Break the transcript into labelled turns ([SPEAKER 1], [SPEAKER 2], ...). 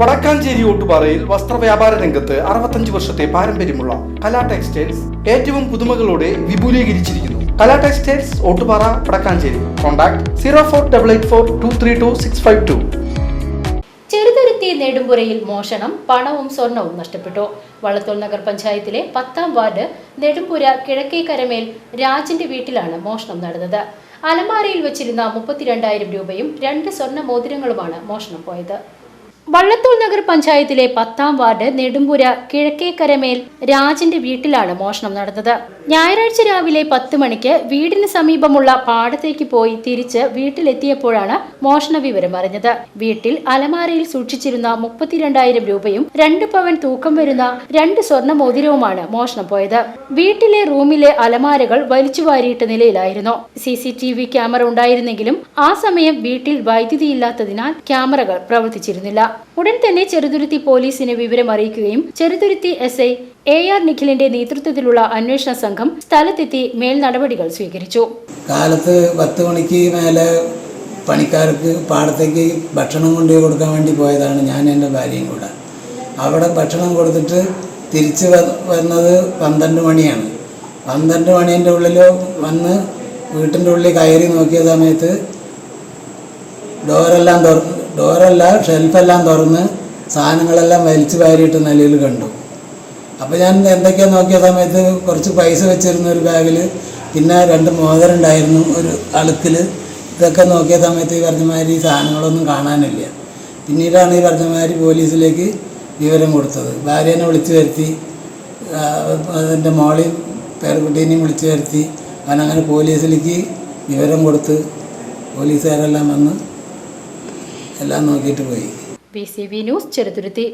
[SPEAKER 1] വടക്കാഞ്ചേരി വസ്ത്ര വസ്ത്രവ്യാപാര രംഗത്ത് അറുപത്തഞ്ച് വർഷത്തെ പാരമ്പര്യമുള്ള കലാ ടെക്സ്റ്റൈൽസ് ഏറ്റവും പുതുമകളോടെ വിപുലീകരിച്ചിരിക്കുന്നു. Kala textiles Ottupara Vadakkanchery. Contact zero four double eight four two three two six five two.
[SPEAKER 2] Cheruthuruthy നെടുമ്പുരയിൽ മോഷണം പണവും സ്വർണവും നഷ്ടപ്പെട്ടു. വള്ളത്തോൾ നഗർ പഞ്ചായത്തിലെ പത്താം വാർഡ് നെടുമ്പുര കിഴക്കേക്കരമേൽ രാജിന്റെ വീട്ടിലാണ് മോഷണം നടന്നത്. അലമാരയിൽ വെച്ചിരുന്ന മുപ്പത്തിരണ്ടായിരം രൂപയും രണ്ട് സ്വർണ മോതിരങ്ങളുമാണ് മോഷണം പോയത്. വള്ളത്തോൾ നഗർ പഞ്ചായത്തിലെ പത്താം വാർഡ് നെടുമ്പുര കിഴക്കേക്കരമേൽ രാജിന്റെ വീട്ടിലാണ് മോഷണം നടന്നത്. ഞായറാഴ്ച രാവിലെ പത്ത് മണിക്ക് വീടിന് സമീപമുള്ള പാടത്തേക്ക് പോയി തിരിച്ച് വീട്ടിലെത്തിയപ്പോഴാണ് മോഷണ വിവരം അറിഞ്ഞത്. വീട്ടിൽ അലമാരയിൽ സൂക്ഷിച്ചിരുന്ന മുപ്പത്തിരണ്ടായിരം രൂപയും രണ്ട് പവൻ തൂക്കം വരുന്ന രണ്ട് സ്വർണ മോതിരവുമാണ് മോഷണം പോയത്. വീട്ടിലെ റൂമിലെ അലമാരകൾ വലിച്ചു വാരിയിട്ട നിലയിലായിരുന്നു. C C T V camera ഉണ്ടായിരുന്നെങ്കിലും ആ സമയം വീട്ടിൽ വൈദ്യുതിയില്ലാത്തതിനാൽ ക്യാമറകൾ പ്രവർത്തിച്ചിരുന്നില്ല. ഉടൻ തന്നെ ചെറുതുരുത്തി പോലീസിനെ വിവരം അറിയിക്കുകയും Cheruthuruthy S I A R നിഖിലിന്റെ നേതൃത്വത്തിലുള്ള അന്വേഷണ സംഘം സ്ഥലത്തെത്തി മേൽ നടപടികൾ സ്വീകരിച്ചു.
[SPEAKER 3] കാലത്ത് പത്ത് മണിക്ക് മേലെ പണിക്കാർക്ക് പാടത്തേക്ക് ഭക്ഷണം കൊണ്ടു കൊടുക്കാൻ വേണ്ടി പോയതാണ് ഞാൻ എന്റെ ഭാര്യയും കൂടെ. അവിടെ ഭക്ഷണം കൊടുത്തിട്ട് തിരിച്ച് വന്നത് പന്ത്രണ്ട് മണിയാണ്. പന്ത്രണ്ട് മണീന്റെ ഉള്ളിൽ വന്ന് വീട്ടിന്റെ ഉള്ളിൽ കയറി നോക്കിയ സമയത്ത് ഡോറെല്ലാം തുറന്ന് ഡോറല്ല ഷെൽഫെല്ലാം തുറന്ന് സാധനങ്ങളെല്ലാം വലിച്ചു വാരിയിട്ട് നിലയിൽ കണ്ടു. അപ്പോൾ ഞാൻ എന്തൊക്കെയാ നോക്കിയ സമയത്ത് കുറച്ച് പൈസ വെച്ചിരുന്ന ഒരു ബാഗിൽ പിന്നെ രണ്ട് മോതിരം ഉണ്ടായിരുന്നു ഒരു അളുക്കിൽ. ഇതൊക്കെ നോക്കിയ സമയത്ത് ഈ പറഞ്ഞമാതിരി സാധനങ്ങളൊന്നും കാണാനില്ല. പിന്നീടാണ് ഈ പറഞ്ഞമാതിരി പോലീസിലേക്ക് വിവരം കൊടുത്തത്. ഭാര്യേനെ വിളിച്ചു വരുത്തി. അതിന്റെ മോളെയും പേരക്കുട്ടീനെയും വിളിച്ചു വരുത്തി. അവനങ്ങനെ പോലീസിലേക്ക് വിവരം കൊടുത്ത് പോലീസുകാരെല്ലാം വന്ന് എല്ലാം നോക്കിയിട്ട് പോയി.
[SPEAKER 2] B C B news Cheruthuruthy.